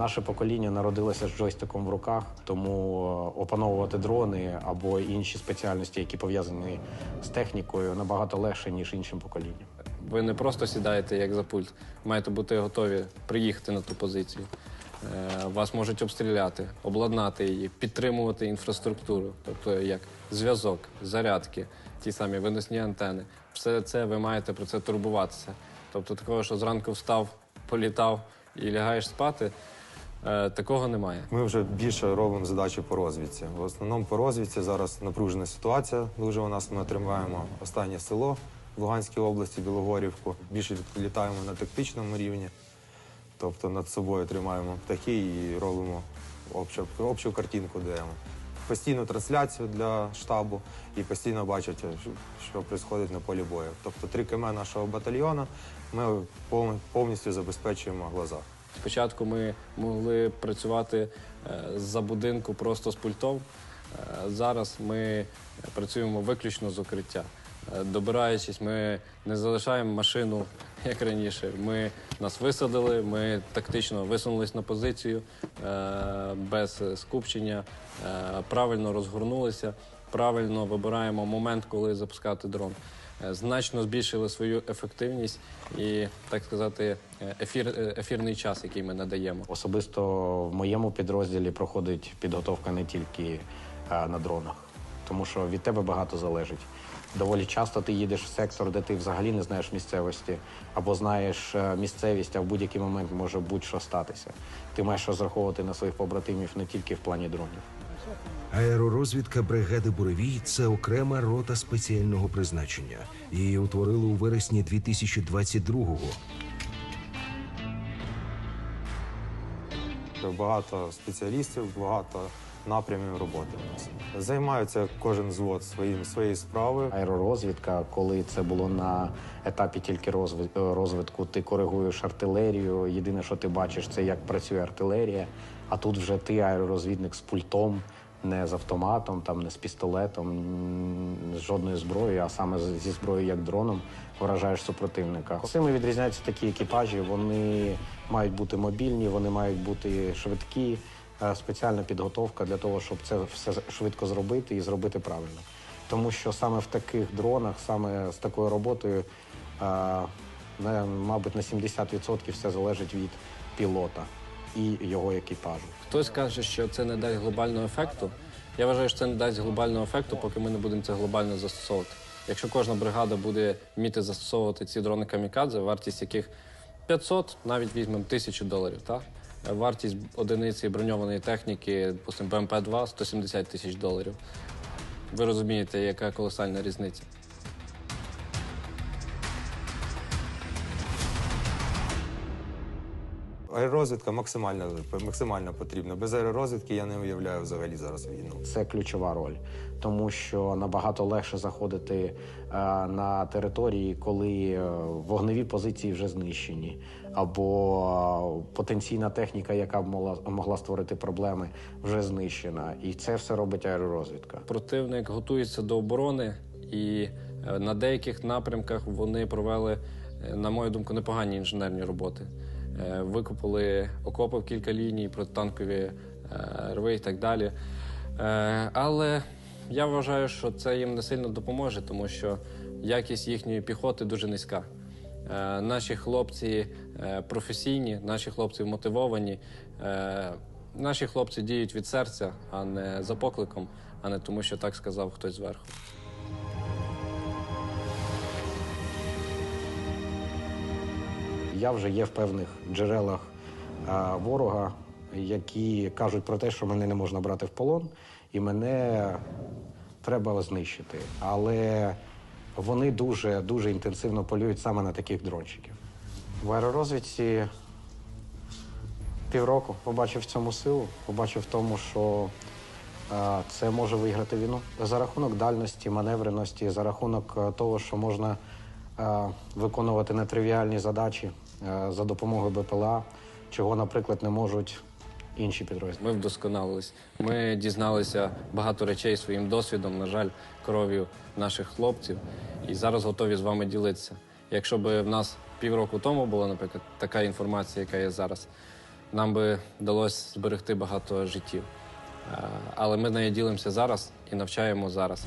Наше покоління народилося з джойстиком в руках, тому е, опановувати дрони або інші спеціальності, які пов'язані з технікою, набагато легше ніж іншим поколінням. Ви не просто сідаєте як за пульт, маєте бути готові приїхати на ту позицію. Е, Вас можуть обстріляти, обладнати її, підтримувати інфраструктуру, тобто як зв'язок, зарядки, ті самі виносні антени. Все це ви маєте про це турбуватися. Тобто такого, що зранку встав, політав і лягаєш спати, е, такого немає. Ми вже більше робимо задачі по розвідці. В основному по розвідці зараз напружена ситуація. Дуже у нас ми отримаємо останнє село в Луганській області, Білогорівку. Більше літаємо на тактичному рівні, тобто над собою тримаємо птахи і робимо общу, общу картинку даємо. Постійну трансляцію для штабу і постійно бачать, що- відбувається на полі бою. Тобто 3 км нашого батальйону ми повністю забезпечуємо глаза. Спочатку ми могли працювати е, з-за будинку просто з пультом. Е, Зараз ми працюємо виключно з укриття. Е, Добираючись, ми не залишаємо машину як раніше. Ми нас висадили, ми тактично висунулись на позицію без скупчення, правильно розгорнулися, правильно вибираємо момент, коли запускати дрон. Е, Значно збільшили свою ефективність і, так сказати, е, ефір, е, ефірний час, який ми надаємо. Особисто в моєму підрозділі проходить підготовка не тільки на дронах, тому що від тебе багато залежить. Доволі часто ти їдеш в сектор, де ти взагалі не знаєш місцевості, або знаєш місцевість, а в будь-який момент може будь-що статися. Ти маєш розраховувати на своїх побратимів не тільки в плані дронів. Аеророзвідка бригади Буревій це окрема рота спеціального призначення. Її утворили у вересні 2022-го. Багато спеціалістів, багато напрямів роботи у нас. Займаються кожен взвод своїм своєю справою. Аеророзвідка, коли це було на етапі тільки розвитку, ти коригуєш артилерію. Єдине, що ти бачиш, це як працює артилерія. А тут вже ти аеророзвідник з пультом, не з автоматом, там не з пістолетом, з жодною зброєю, а саме зі зброєю як дроном вражаєш супротивника. Цими відрізняються такі екіпажі. Вони мають бути мобільні, вони мають бути швидкі. е, Спеціальна підготовка для того, щоб це все швидко зробити і зробити правильно. Тому що саме в таких дронах, саме з такою роботою, е, мабуть, на 70% все залежить від пілота і його екіпажу. Хтось каже, що це не дасть глобального ефекту. Я вважаю, що це не дасть глобального ефекту, поки ми не будемо це глобально застосовувати. Якщо кожна бригада буде вміти застосовувати ці дрони камікадзе, вартість яких 500, навіть візьмемо 1000 доларів, так? Вартість одиниці броньованої техніки, допустимо, БМП-2 170 тисяч доларів. Ви розумієте, яка колосальна різниця. Аеророзвідка максимально, максимально потрібна. Без аеророзвідки я не уявляю взагалі зараз війну. Це ключова роль, тому що набагато легше заходити е, на території, коли е, вогневі позиції вже знищені, або е, потенційна техніка, яка б могла, могла створити проблеми, вже знищена. І це все робить аеророзвідка. Противник готується до оборони, і на деяких напрямках вони провели, на мою думку, непогані інженерні роботи. Е, Викопали окопи в кілька ліній, протитанкові е, рви і так далі. Е, Але я вважаю, що це їм не сильно допоможе, тому що якість їхньої піхоти дуже низька. Наші хлопці професійні, наші хлопці мотивовані. Е, Наші хлопці діють від серця, а не за покликом, а не тому, що так сказав хтось зверху. Я вже є в певних джерелах е, ворога, які кажуть про те, що мене не можна брати в полон, і мене треба знищити. Але вони дуже дуже інтенсивно полюють саме на таких дрончиків. В аеророзвідці півроку побачив в цьому силу, побачив в тому, що е, це може виграти війну за рахунок дальності, маневреності, за рахунок е, того, що можна виконувати нетривіальні задачі е, за допомогою БПЛА, чого, наприклад, не можуть інші підрозділи. Ми вдосконалились. Ми дізналися багато речей своїм досвідом, на жаль, кров'ю наших хлопців, і зараз готові з вами ділитися. Якщо б в нас півроку тому була, наприклад, така інформація, яка є зараз, нам би вдалося зберегти багато життів. Е, Але ми нею ділимося зараз і навчаємо зараз.